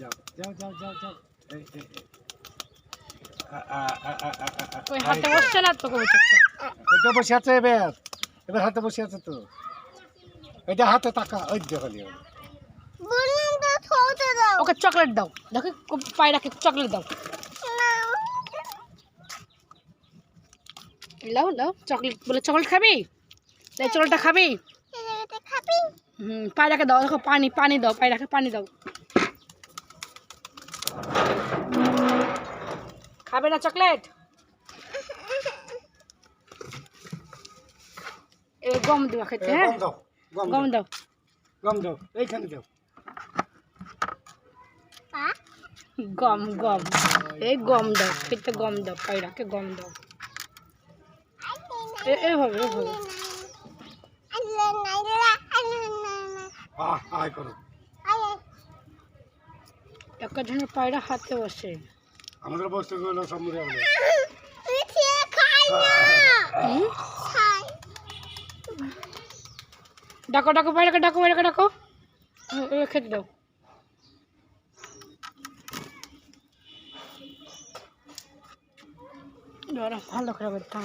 যাও যাও যাও যাও যাও এই এই ওই হাতে বসছে না তো এটা বসে আছে এবার। এবার হাতে বসে আছে তো। এটা হাতে ওই দেখো ওকে চকলেট দাও। দেখো কো- পায়রাকে চকলেট দাও। লাও লাও চকলেট বলে চকলেট খাবি? তাই চকলেটটা খাবি? খাবি? হুম পায়রাকে দাও। দেখো পানি পানি দাও পায়রাকে পানি দাও। খাবে না চকলেট? এ গম দেওয়া খেতে হ্যাঁ? গম দাও গম দাও। দাও। গম দাও এইখানে দাও। গম গম। এই গম দাও খেতে গম দাও পায়রাকে গম দাও। এ- এইভাবে এইভাবে আল্লাহ নাইলা আল্লাহ নাইলা আহ আয় করো। আয় একটা ধরনের পায়রা হাতে বসে। আমাদের বস্তুগুলো সব মরে ডাকো ডাকো, বাইরে ডাকো বাইরে ডাকো। খেতে দাও। ভালো করে করতাম।